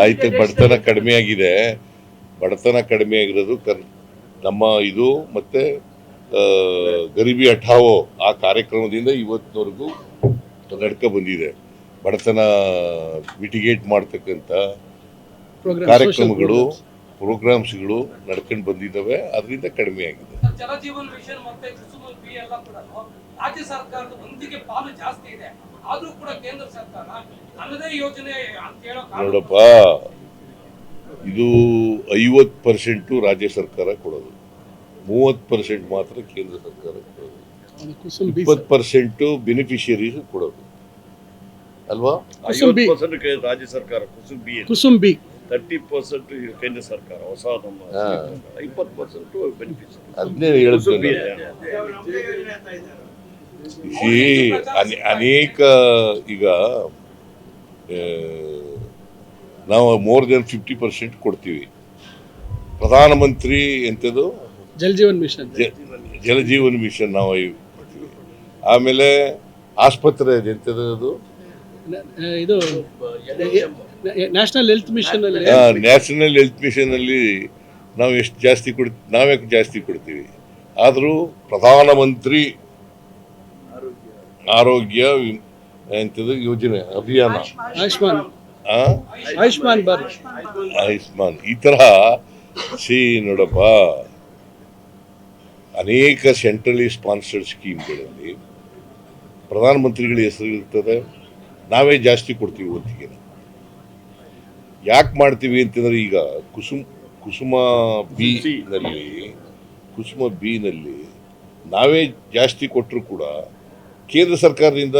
ಆಯ್ತು ಬಡತನ ಕಡಿಮೆ ಆಗಿದೆ. ಬಡತನ ಕಡಿಮೆ ಆಗಿರೋದು ಕರ್ ನಮ್ಮ ಇದು ಮತ್ತೆ ಗರಿಬಿ ಗರೀಬಿ ಹಠಾವೋ ಆ ಕಾರ್ಯಕ್ರಮದಿಂದ ಇವತ್ತಿನವರೆಗೂ ನಡ್ಕ ಬಂದಿದೆ. ಬಡತನ ಮಿಟಿಗೇಟ್ ಮಾಡ್ತಕ್ಕಂಥ ಕಾರ್ಯಕ್ರಮಗಳು ಪ್ರೋಗ್ರಾಮ್ಸ್ಗಳು ನಡ್ಕೊಂಡು ಬಂದಿದ್ದಾವೆ. ಅದರಿಂದ ಕಡಿಮೆ ಆಗಿದೆ. ಜಲಜೀವನ್ ಮಿಷನ್ ಮತ್ತೆ ರಾಜ್ಯ ಸರ್ಕಾರದ ಒಂದಿಗೆ ಪಾಲು ಜಾಸ್ತಿ ಇದೆ. ಆದ್ರೂ ಕೂಡ ಕೇಂದ್ರ ಸರ್ಕಾರ ನನ್ನದೇ ಯೋಜನೆ ಅಂತ ಹೇಳೋ ನೋಡಪ್ಪ. ಇದು ಐವತ್ತು ಪರ್ಸೆಂಟು ರಾಜ್ಯ ಸರ್ಕಾರ ಕೊಡೋದು. ಮೂವತ್ತು ಪರ್ಸೆಂಟ್ ಮಾತ್ರ ಕೇಂದ್ರ ಸರ್ಕಾರ ಕೊಡೋದು. ಇಪ್ಪತ್ತು ಪರ್ಸೆಂಟು ಬೆನಿಫಿಷಿಯರೀಸ್ ಕೊಡೋದು. ಅಲ್ವಾ. ಐವತ್ತು ಪರ್ಸೆಂಟ್ ರಾಜ್ಯ ಸರ್ಕಾರ ಕುಸುಂಬಿ ಕುಸುಂಬಿ ತರ್ಟಿ ಪರ್ಸೆಂಟ್ ಕೇಂದ್ರ ಸರ್ಕಾರ ಹೊಸ ನಮ್ಮ. ಇಪ್ಪತ್ತು ಪರ್ಸೆಂಟ್ ಬೆನಿಫಿಷಿಯರಿ ಅದನ್ನೇ ಹೇಳಿದ್ದು ಈ ಅನೆ- ಅನೇಕ ಈಗ ನಾವು ಮೋರ್ ದೆನ್ ಫಿಫ್ಟಿ ಪರ್ಸೆಂಟ್ ಕೊಡ್ತೀವಿ. ಪ್ರಧಾನಮಂತ್ರಿ ಎಂಥದ್ದು ಜಲ ಜೀವನ್ ಮಿಷನ್. ಜಲ ಜೀವನ್ ಮಿಷನ್ ನಾವು ಕೊಡ್ತೀವಿ. ಆಮೇಲೆ ಆಸ್ಪತ್ರೆ ಎಂಥದ್ದು ಅದು? ಇದು ನ್ಯಾಷನಲ್ ಹೆಲ್ತ್ ಮಿಷನ್ ಅಲ್ಲಿ. ನ್ಯಾಷನಲ್ ಹೆಲ್ತ್ ಮಿಷನ್ ಅಲ್ಲಿ ನಾವು ಎಷ್ಟು ಜಾಸ್ತಿ ಕೊಡ್ ನಾವ್ಯಾಕೆ ಜಾಸ್ತಿ ಕೊಡ್ತೀವಿ? ಆದರೂ ಪ್ರಧಾನಮಂತ್ರಿ ಆರೋಗ್ಯ ವಿಮ್- ಎಂಥದ್ದು ಯೋಜನೆ ಅಭಿಯಾನ. ಆಯುಷ್ಮಾನ್. ಆ? ಆಯುಷ್ಮಾನ್ ಭಾರತ್. ಆಯುಷ್ಮಾನ್. ಈ ತರಹ ಸಿ ನೋಡಪ್ಪ. ಅನೇಕ ಸೆಂಟ್ರಲಿ ಸ್ಪಾನ್ಸರ್ಡ್ ಸ್ಕೀಮ್ಗಳಲ್ಲಿ ಪ್ರಧಾನಮಂತ್ರಿಗಳ ಹೆಸರು ಇರ್ತದೆ. ನಾವೇ ಜಾಸ್ತಿ ಕೊಡ್ತೀವಿ ಒತ್ತಿಗೆ. ಯಾಕೆ ಮಾಡ್ತೀವಿ ಅಂತಂದ್ರೆ ಈಗ ಕುಸುಮ್ ಕುಸುಮ ಬಿ ನಲ್ಲಿ ಕುಸುಮ ಬಿ ನಲ್ಲಿ ನಾವೇ ಜಾಸ್ತಿ ಕೊಟ್ಟರು ಕೂಡ ಕೇಂದ್ರ ಸರ್ಕಾರದಿಂದ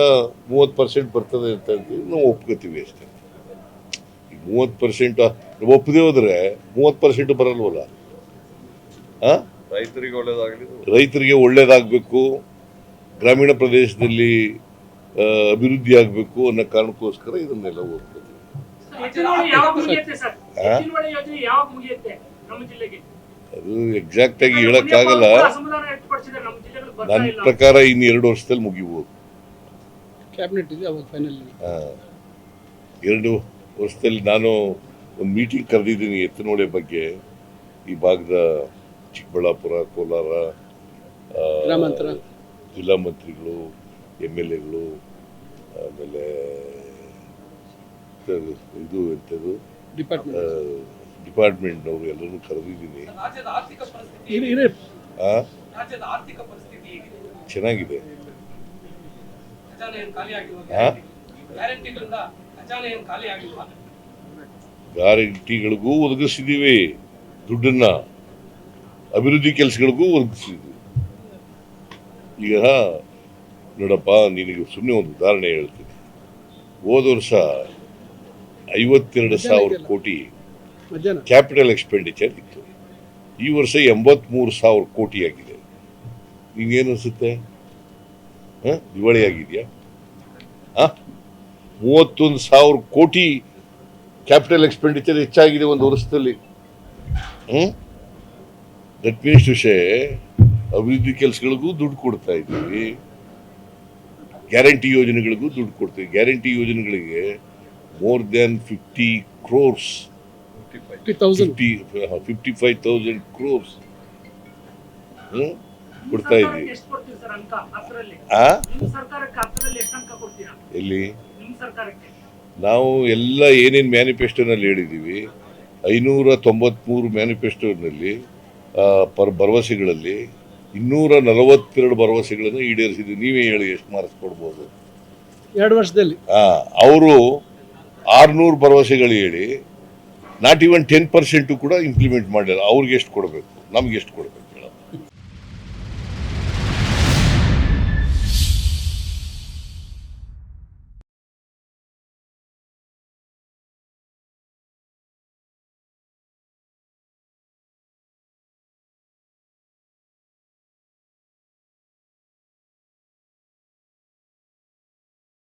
ಮೂವತ್ತು ಪರ್ಸೆಂಟ್ ಬರ್ತದೆ ಅಂತ ಹೇಳ್ತೀವಿ ನಾವು ಒಪ್ಕೋತೀವಿ ಅಷ್ಟೇ. ಈಗ ಮೂವತ್ತು ಪರ್ಸೆಂಟ್ ಒಪ್ಪದೆ ಹೋದ್ರೆ ಮೂವತ್ತು ಪರ್ಸೆಂಟ್ ಬರಲ್ವಲ್ಲ? ಆ? ರೈತರಿಗೆ ಒಳ್ಳೇದಾಗಲಿ. ರೈತರಿಗೆ ಒಳ್ಳೇದಾಗಬೇಕು ಗ್ರಾಮೀಣ ಪ್ರದೇಶದಲ್ಲಿ ಅಭಿವೃದ್ಧಿ ಆಗಬೇಕು ಅನ್ನೋ ಕಾರಣಕ್ಕೋಸ್ಕರ ಇದನ್ನೆಲ್ಲ ಒಪ್ಕೋತೀವಿ. ಜಿಲ್ಲೆಗೆ? ಅದು ಎಕ್ಸಾಕ್ಟ್ ಆಗಿ ಹೇಳಕ್ಕಾಗಲ್ಲ. ನನ್ನ ಪ್ರಕಾರ ಇನ್ನು ಎರಡು ವರ್ಷದಲ್ಲಿ ಮುಗಿಬೋದು. ಕ್ಯಾಬಿನೆಟ್ ಇದೆ ಅವಾಗ ಫೈನಲ್ ಆ, ಎರಡು ವರ್ಷದಲ್ಲಿ ನಾನು ಒಂದು ಮೀಟಿಂಗ್ ಕರೆದಿದ್ದೀನಿ ಎತ್ತನೋಳೆ ಬಗ್ಗೆ. ಈ ಭಾಗದ ಚಿಕ್ಕಬಳ್ಳಾಪುರ ಕೋಲಾರ ಗ್ರಾಮಾಂತರ. ಜಿಲ್ಲಾ ಮಂತ್ರಿಗಳು ಎಂ ಎಲ್ ಎಗಳು ಆಮೇಲೆ ಇದು ಎಂಥದ್ದು ಡಿಪಾರ್ಟ್ಮೆಂಟ್ ಡಿಪಾರ್ಟ್ಮೆಂಟ್ನವರು ಎಲ್ಲರೂ ಕರೆದಿದ್ದೀನಿ. ಚೆನ್ನಾಗಿದೆ. ಗ್ಯಾರಂಟಿಗಳಿಗೂ ಒದಗಿಸಿದ್ದೀವಿ. ದುಡ್ಡನ್ನ. ಅಭಿವೃದ್ಧಿ ಕೆಲಸಗಳಿಗೂ ಒದಗಿಸಿದ್ವಿ ಈಗ ನೋಡಪ್ಪ ನಿನಗೆ ಸುಮ್ಮನೆ ಒಂದು ಉದಾಹರಣೆ ಹೇಳ್ತೀನಿ. ಹೋದ ವರ್ಷ ಐವತ್ತೆರಡು ಸಾವಿರ ಕೋಟಿ ಕ್ಯಾಪಿಟಲ್ ಎಕ್ಸ್ಪೆಂಡಿಚರ್ ಇತ್ತು. ಈ ವರ್ಷ ಎಂಬತ್ಮೂರು ಸಾವಿರ ಕೋಟಿ ಆಗಿದೆ ನಿಂಗೇನು ಅನಿಸುತ್ತೆ ಹಾಂ? ದಿವಾಳಿ ಆಗಿದೆಯಾ ಹಾಂ? ಮೂವತ್ತೊಂದು ಸಾವಿರ ಕೋಟಿ ಕ್ಯಾಪಿಟಲ್ ಎಕ್ಸ್ಪೆಂಡಿಚರ್ ಹೆಚ್ಚಾಗಿದೆ ಒಂದು ವರ್ಷದಲ್ಲಿ. ಹ್ಞೂ ದಟ್ ಮೀನ್ಸ್ ವಿಷಯ ಅಭಿವೃದ್ಧಿ ಕೆಲಸಗಳಿಗೂ ದುಡ್ಡು ಕೊಡ್ತಾ ಇದ್ದೀವಿ. ಗ್ಯಾರಂಟಿ ಯೋಜನೆಗಳಿಗೂ ದುಡ್ಡು ಕೊಡ್ತೀವಿ. ಗ್ಯಾರಂಟಿ ಯೋಜನೆಗಳಿಗೆ more than fifty crores fifty five thousand crores ಕೊಡ್ತಾ ಇದ್ದೀವಿ ಎಲ್ಲಿ? ನಿಮ್ಮ ಸರ್ಕಾರಕ್ಕೆ. ನಾವು ಎಲ್ಲ ಏನೇನು ಮ್ಯಾನಿಫೆಸ್ಟೋನಲ್ಲಿ ಹೇಳಿದ್ದೀವಿ ಐನೂರ ತೊಂಬತ್ಮೂರು ಮ್ಯಾನಿಫೆಸ್ಟೋನಲ್ಲಿ ಪರ್ ಭರವಸೆಗಳಲ್ಲಿ ಇನ್ನೂರ ನಲವತ್ತೆರಡು ಭರವಸೆಗಳನ್ನು ಈಡೇರಿಸಿದ್ವಿ ನೀವೇ ಹೇಳಿ ಎಷ್ಟು ಮಾರ್ಕ್ಸ್ ಕೊಡ್ಬೋದು. ಎರಡು ವರ್ಷದಲ್ಲಿ. ಅವರು ಆರುನೂರು ಭರವಸೆಗಳು ಹೇಳಿ ನಾಟ್ ಈವನ್ ಟೆನ್ ಪರ್ಸೆಂಟು ಕೂಡ ಇಂಪ್ಲಿಮೆಂಟ್ ಮಾಡಿಲ್ಲ ಅವ್ರಿಗೆ ಎಷ್ಟು ಕೊಡಬೇಕು? ನಮ್ಗೆ ಎಷ್ಟು ಕೊಡಬೇಕು?